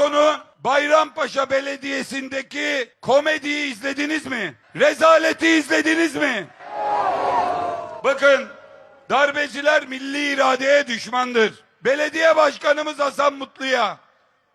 sonu Bayrampaşa Belediyesi'ndeki komediyi izlediniz mi? Rezaleti izlediniz mi? Bakın darbeciler milli iradeye düşmandır. Belediye başkanımız Hasan Mutlu'ya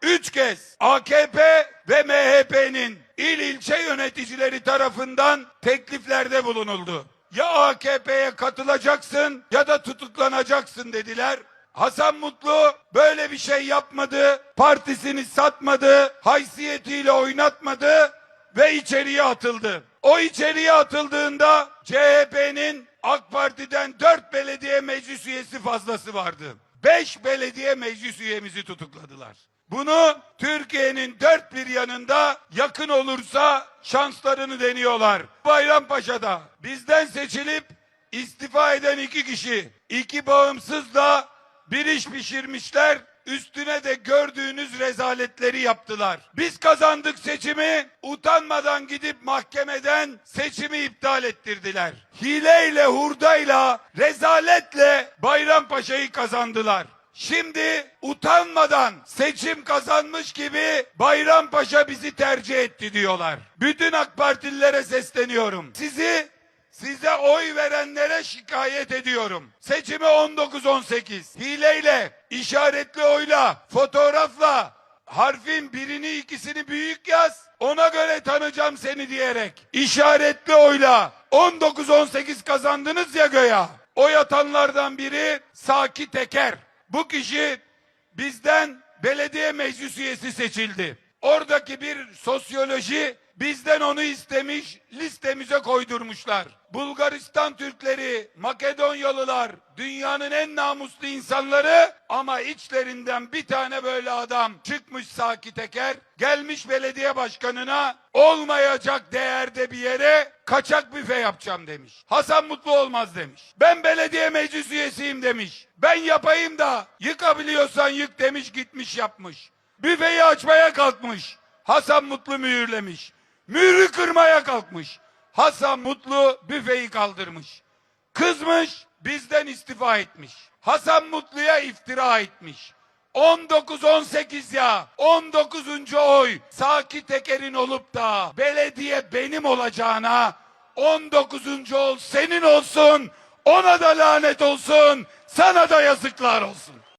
üç kez AKP ve MHP'nin il ilçe yöneticileri tarafından tekliflerde bulunuldu. Ya AKP'ye katılacaksın ya da tutuklanacaksın dediler. Hasan Mutlu böyle bir şey yapmadı, partisini satmadı, haysiyetiyle oynatmadı ve içeriye atıldı. O içeriye atıldığında CHP'nin AK Parti'den 4 belediye meclis üyesi fazlası vardı. 5 belediye meclis üyemizi tutukladılar. Bunu Türkiye'nin dört bir yanında yakın olursa şanslarını deniyorlar. Bayrampaşa'da bizden seçilip istifa eden iki kişi, iki bağımsızla bir iş pişirmişler, üstüne de gördüğünüz rezaletleri yaptılar. Biz kazandık seçimi, utanmadan gidip mahkemeden seçimi iptal ettirdiler. Hileyle, hurdayla, rezaletle Bayrampaşa'yı kazandılar. Şimdi utanmadan seçim kazanmış gibi Bayrampaşa bizi tercih etti diyorlar. Bütün AK Partililere sesleniyorum. Sizi Size oy verenlere şikayet ediyorum. Seçimi 19-18. Hileyle, işaretli oyla, fotoğrafla, harfin birini ikisini büyük yaz. Ona göre tanıyacağım seni diyerek. İşaretli oyla 19-18 kazandınız ya göya. Oy atanlardan biri Saki Teker. Bu kişi bizden belediye meclis üyesi seçildi. Oradaki bir sosyoloji bizden onu istemiş, listemize koydurmuşlar. Bulgaristan Türkleri, Makedonyalılar, dünyanın en namuslu insanları ama içlerinden bir tane böyle adam çıkmış Saki Teker, gelmiş belediye başkanına olmayacak değerde bir yere kaçak büfe yapacağım demiş. Hasan Mutlu olmaz demiş. Ben belediye meclis üyesiyim demiş. Ben yapayım da yıkabiliyorsan yık demiş gitmiş yapmış. Büfeyi açmaya kalkmış. Hasan Mutlu mühürlemiş. Mührü kırmaya kalkmış. Hasan Mutlu büfeyi kaldırmış. Kızmış bizden istifa etmiş. Hasan Mutlu'ya iftira etmiş. 19-18 ya 19. oy Saki Teker'in olup da belediye benim olacağına 19. ol senin olsun ona da lanet olsun sana da yazıklar olsun.